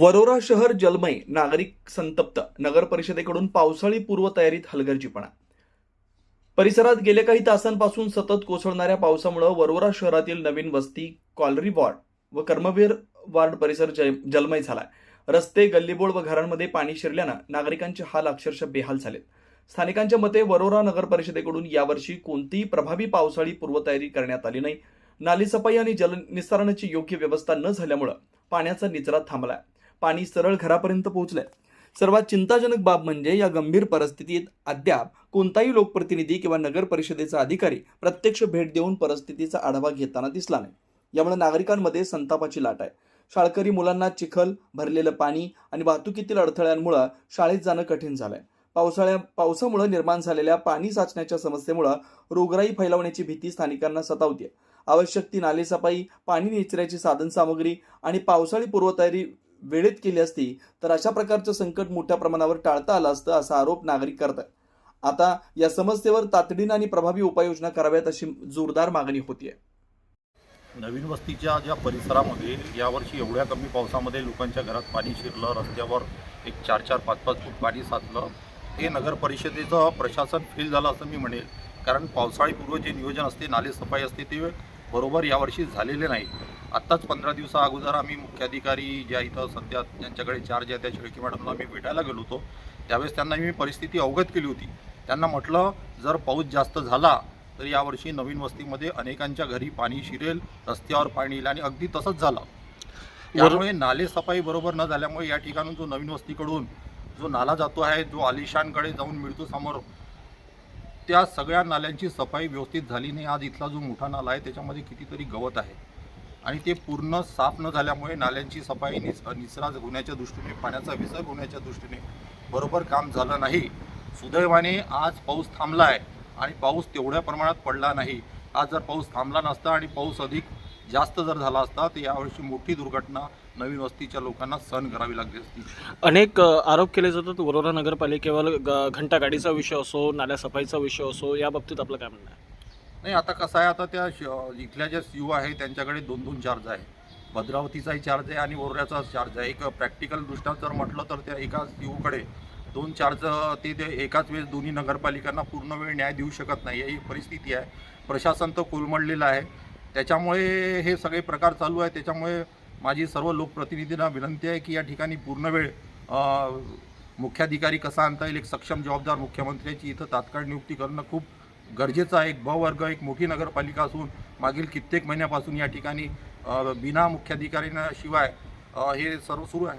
वरोरा शहर जलमय नागरिक संतप्त. नगर परिषदेकडून पावसाळी पूर्वतयारीत हलगर्जीपणा. परिसरात गेल्या काही तासांपासून सतत कोसळणाऱ्या पावसामुळे वरोरा शहरातील नवीन वस्ती कॉलरी वॉर्ड व कर्मवीर वार्ड परिसर जल- जलमय झाला रस्ते गल्लीबोळ व घरांमध्ये पाणी शिरल्यानं नागरिकांचे हाल अक्षरशः बेहाल झालेत. स्थानिकांच्या मते वरोरा नगर परिषदेकडून यावर्षी कोणतीही प्रभावी पावसाळी पूर्वतयारी करण्यात आली नाही. नालीसफाई आणि जल निस्तारणाची योग्य व्यवस्था न झाल्यामुळं पाण्याचा निचरा थांबलाय. पाणी सरळ घरापर्यंत पोहोचलंय. सर्वात चिंताजनक बाब म्हणजे या गंभीर परिस्थितीत अद्याप कोणताही लोकप्रतिनिधी किंवा नगर परिषदेचा अधिकारी प्रत्यक्ष भेट देऊन परिस्थितीचा आढावा घेताना दिसला नाही. यामुळे नागरिकांमध्ये संतापाची लाट आहे. शाळकरी मुलांना चिखल भरलेलं पाणी आणि वाहतुकीतील अडथळ्यांमुळे शाळेत जाणं कठीण झालंय. पावसाळ्या पावसामुळे निर्माण झालेल्या पाणी साचण्याच्या समस्येमुळे रोगराई फैलावण्याची भीती स्थानिकांना सतावते आवश्यक ती नालेसफाई पाणी निचऱ्याची साधनसामग्री आणि पावसाळी पूर्वतयारी वेळेत केली असती तर अशा प्रकारचं संकट मोठ्या प्रमाणावर टाळता आलं असतं असा आरोप नागरिक करतात. आता या समस्येवर तातडीनं आणि प्रभावी उपाययोजना कराव्यात अशी जोरदार मागणी होतीये. नवीन वस्तीच्या ज्या परिसरामध्ये यावर्षी एवढ्या कमी पावसामध्ये लोकांच्या घरात पाणी शिरलं रस्त्यावर एक चार चार पाच पाच फूट पाणी साचलं हे नगर परिषदेचं प्रशासन फेल झालं असं मी म्हणेल. कारण पावसाळीपूर्व जे नियोजन असते नाले सफाई असते ते बरोबर यावर्षी झालेले नाही. आत्ताच पंधरा दिवसा अगोदर आम्ही मुख्याधिकारी ज्या इथं सध्या त्यांच्याकडे चार्ज आहे त्या शेळकी मॅडमला मी भेटायला गेलो होतो. त्यावेळेस त्यांना मी परिस्थिती अवगत केली होती. त्यांना म्हटलं जर पाऊस जास्त झाला तर यावर्षी नवीन वस्तीमध्ये अनेकांच्या घरी पाणी शिरेल रस्त्यावर पाणी येईल आणि अगदी तसंच झालं. त्यामुळे नाले सफाई बरोबर न झाल्यामुळे या ठिकाणून जो नवीन वस्तीकडून जो नाला जातो आहे जो आलिशानकडे जाऊन मिळतो समोर त्या सगळ्या नाल्यांची सफाई व्यवस्थित झाली नाही. आज इथला जो मोठा नाला आहे त्याच्यामध्ये कितीतरी गवत आहे. आणि ते पूर्ण साफ न झाल्यामुळे नाल्यांची सफाई निस निसराज होण्याच्या दृष्टीने पाण्याचा विसर्ग होण्याच्या दृष्टीने बरोबर काम झालं नाही. सुदैवाने आज पाऊस थांबला आहे आणि पाऊस तेवढ्या प्रमाणात पडला नाही. आज जर पाऊस थांबला नसता आणि पाऊस अधिक जास्त जर झाला असता तर यावर्षी मोठी दुर्घटना नवीन वस्तीच्या लोकांना सहन करावी लागली असती. अनेक आरोप केले जातात. वरोरा नगरपालिकेवर ग- घंटागाडीचा विषय असो नाल्या सफाईचा विषय असो या बाबतीत आपलं काय म्हणणं आहे? नाही आता कसं आहे आता त्या श- इथल्या ज्या सी आहे त्यांच्याकडे दोन दोन चार्ज आहे. भद्रावतीचाही चार्ज आहे आणि ओरऱ्याचा चार्ज आहे. एक प्रॅक्टिकल दृष्ट्या जर म्हटलं तर त्या एका सी दोन चार्ज ते ते एकाच वेळेस दोन्ही नगरपालिकांना पूर्ण वेळ न्याय देऊ शकत नाही. ही परिस्थिती आहे. प्रशासन तर कोलमडलेलं आहे. त्याच्यामुळे हे सगळे प्रकार चालू आहे त्याच्यामुळे माझी सर्व लोकप्रतिनिधींना विनंती आहे की या ठिकाणी पूर्ण वेळ अ, मुख्याधिकारी कसा आणता येईल एक सक्षम जबाबदार मुख्यमंत्र्याची इथं तात्काळ नियुक्ती करणं खूप गरजेचा एक बवर्ग एक मोठी नगरपालिका असून मागील कित्येक महिन्यापासून या ठिकाणी बिना मुख्याधिकाऱ्यांशिवाय हे सर्व सुरू आहे.